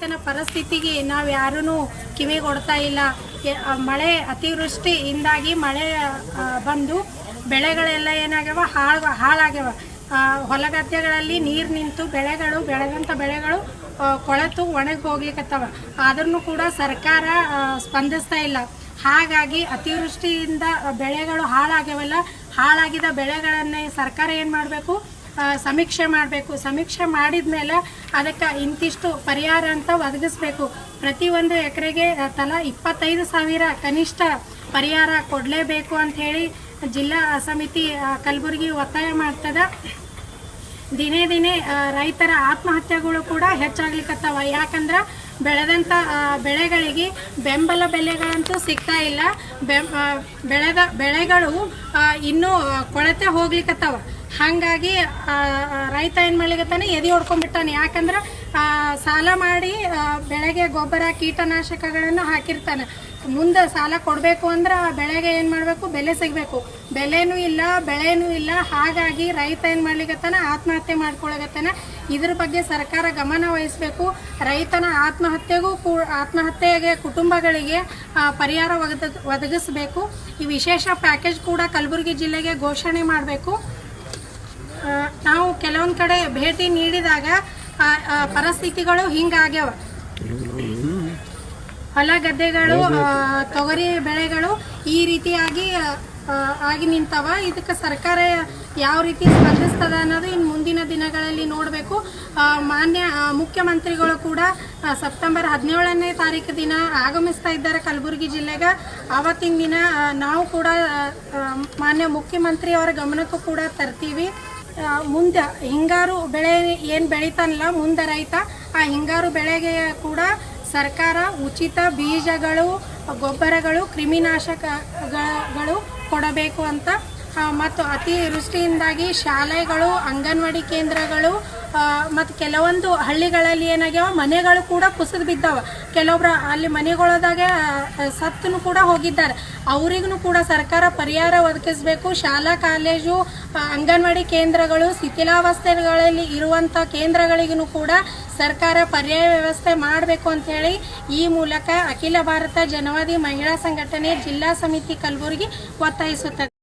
ಪರಿಸ್ಥಿತಿಗೆ ನಾವು ಯಾರೂ ಕಿವಿ ಕೊಡ್ತಾ ಇಲ್ಲ. ಮಳೆ ಅತಿವೃಷ್ಟಿಯಿಂದಾಗಿ ಮಳೆ ಬಂದು ಬೆಳೆಗಳೆಲ್ಲ ಏನಾಗ್ಯವ? ಹಾಳು ಹಾಳಾಗ್ಯವ. ಆ, ಹೊಲ ಗದ್ದೆಗಳಲ್ಲಿ ನೀರು ನಿಂತು ಬೆಳೆಗಳು ಬೆಳೆದಂಥ ಬೆಳೆಗಳು ಕೊಳೆತು ಒಣಗಿ ಹೋಗ್ಲಿಕ್ಕತ್ತವ ಆದ್ರೂ ಕೂಡ ಸರ್ಕಾರ ಸ್ಪಂದಿಸ್ತಾ ಇಲ್ಲ. ಹಾಗಾಗಿ ಅತಿವೃಷ್ಟಿಯಿಂದ ಬೆಳೆಗಳು ಹಾಳಾಗ್ಯವಲ್ಲ ಹಾಳಾಗಿದ ಬೆಳೆಗಳನ್ನೇ ಸರ್ಕಾರ ಏನು ಮಾಡಬೇಕು? ಸಮೀಕ್ಷೆ ಮಾಡಬೇಕು. ಸಮೀಕ್ಷೆ ಮಾಡಿದ ಮೇಲೆ ಅದಕ್ಕೆ ಇಂತಿಷ್ಟು ಪರಿಹಾರ ಅಂತ ಒದಗಿಸ್ಬೇಕು. ಪ್ರತಿಯೊಂದು ಎಕರೆಗೆ ತಲಾ ಇಪ್ಪತ್ತೈದು ಸಾವಿರ ಕನಿಷ್ಠ ಪರಿಹಾರ ಕೊಡಲೇಬೇಕು ಅಂತ ಹೇಳಿ ಜಿಲ್ಲಾ ಸಮಿತಿ ಕಲಬುರಗಿ ಒತ್ತಾಯ ಮಾಡ್ತದೆ. ದಿನೇ ದಿನೇ ರೈತರ ಆತ್ಮಹತ್ಯೆಗಳು ಕೂಡ ಹೆಚ್ಚಾಗ್ಲಿಕ್ಕತ್ತಾವ ಯಾಕಂದ್ರೆ ಬೆಳೆದಂಥ ಬೆಳೆಗಳಿಗೆ ಬೆಂಬಲ ಬೆಲೆಗಳಂತೂ ಸಿಗ್ತಾ ಇಲ್ಲ. ಬೆಳೆದ, ಬೆಳೆಗಳು ಇನ್ನೂ ಕೊಳತೆ ಹೋಗ್ಲಿಕ್ಕತ್ತಾವ ಹಾಗಾಗಿ ರೈತ ಏನು ಮಾಡ್ಲಿಕ್ಕತ್ತಾನೆ ಎದೆ ಹೊಡ್ಕೊಂಡ್ಬಿಟ್ಟಾನೆ. ಯಾಕಂದ್ರೆ ಸಾಲ ಮಾಡಿ ಬೆಳೆಗೆ ಗೊಬ್ಬರ, ಕೀಟನಾಶಕಗಳನ್ನು ಹಾಕಿರ್ತಾನೆ. ಮುಂದೆ ಸಾಲ ಕೊಡಬೇಕು ಅಂದ್ರೆ ಆ ಬೆಳೆಗೆ ಏನು ಮಾಡಬೇಕು? ಬೆಲೆ ಸಿಗಬೇಕು. ಬೆಲೆನೂ ಇಲ್ಲ, ಬೆಳೆನೂ ಇಲ್ಲ. ಹಾಗಾಗಿ ರೈತ ಏನು ಮಾಡ್ಲಿಕತ್ತಾನ? ಆತ್ಮಹತ್ಯೆ ಮಾಡ್ಕೊಳಗತ್ತಾನ ಇದ್ರ ಬಗ್ಗೆ ಸರ್ಕಾರ ಗಮನ ವಹಿಸಬೇಕು. ರೈತನ ಆತ್ಮಹತ್ಯೆಗೂ ಆತ್ಮಹತ್ಯೆಗೆ ಕುಟುಂಬಗಳಿಗೆ ಪರಿಹಾರ ಒದಗ ಒದಗಿಸಬೇಕು. ಈ ವಿಶೇಷ ಪ್ಯಾಕೇಜ್ ಕೂಡ ಕಲಬುರಗಿ ಜಿಲ್ಲೆಗೆ ಘೋಷಣೆ ಮಾಡಬೇಕು. ನಾವು ಕೆಲವೊಂದು ಕಡೆ ಭೇಟಿ ನೀಡಿದಾಗ ಪರಿಸ್ಥಿತಿಗಳು ಹಿಂಗಾಗ್ಯಾವ. ಹೊಲ ಗದ್ದೆಗಳು ತೊಗರಿ ಬೆಳೆಗಳು ಈ ರೀತಿಯಾಗಿ ಆಗಿ ನಿಂತವ. ಇದಕ್ಕೆ ಸರ್ಕಾರ ಯಾವ ರೀತಿ ಸ್ಪಂದಿಸ್ತದ ಅನ್ನೋದು ಇನ್ನು ಮುಂದಿನ ದಿನಗಳಲ್ಲಿ ನೋಡಬೇಕು. ಮಾನ್ಯ ಮುಖ್ಯಮಂತ್ರಿಗಳು ಕೂಡ ಸೆಪ್ಟೆಂಬರ್ ಹದಿನೇಳನೇ ತಾರೀಕು ದಿನ ಆಗಮಿಸ್ತಾ ಇದ್ದಾರೆ ಕಲಬುರಗಿ ಜಿಲ್ಲೆಗೆ. ಆವತ್ತಿನ ದಿನ ನಾವು ಕೂಡ ಮಾನ್ಯ ಮುಖ್ಯಮಂತ್ರಿಯವರ ಗಮನಕ್ಕೂ ಕೂಡ ತರ್ತೀವಿ. ಮುಂದೆ ಹಿಂಗಾರು ಬೆಳೆ ಏನು ಬೆಳೀತಾನಲ್ಲ, ಮುಂದೆ ರೈತ, ಆ ಹಿಂಗಾರು ಬೆಳೆಗೆ ಕೂಡ ಸರ್ಕಾರ ಉಚಿತ ಬೀಜಗಳು, ಗೊಬ್ಬರಗಳು, ಕ್ರಿಮಿನಾಶಕಗಳು ಕೊಡಬೇಕು ಅಂತ ಮತ್ತು ಅತಿವೃಷ್ಟಿಯಿಂದಾಗಿ ಶಾಲೆಗಳು, ಅಂಗನವಾಡಿ ಕೇಂದ್ರಗಳು ಮತ್ತು ಕೆಲವೊಂದು ಹಳ್ಳಿಗಳಲ್ಲಿ ಏನಾಗ್ಯಾವ, ಮನೆಗಳು ಕೂಡ ಕುಸಿದು ಬಿದ್ದಾವ. ಕೆಲವೊಬ್ರು ಅಲ್ಲಿ ಮನೆಗಳದಾಗ ಸತ್ತನು ಕೂಡ ಹೋಗಿದ್ದಾರೆ. ಅವರಿಗೂ ಕೂಡ ಸರ್ಕಾರ ಪರಿಹಾರ ಒದಗಿಸಬೇಕು. ಶಾಲಾ, ಕಾಲೇಜು ಅಂಗನವಾಡಿ ಕೇಂದ್ರಗಳು, ಶಿಥಿಲಾವಸ್ಥೆಗಳಲ್ಲಿ ಇರುವಂಥ ಕೇಂದ್ರಗಳಿಗೂ ಕೂಡ ಸರ್ಕಾರ ಪರ್ಯಾಯ ವ್ಯವಸ್ಥೆ ಮಾಡಬೇಕು ಅಂಥೇಳಿ ಈ ಮೂಲಕ ಅಖಿಲ ಭಾರತ ಜನವಾದಿ ಮಹಿಳಾ ಸಂಘಟನೆ ಜಿಲ್ಲಾ ಸಮಿತಿ ಕಲಬುರಗಿ ಒತ್ತಾಯಿಸುತ್ತದೆ.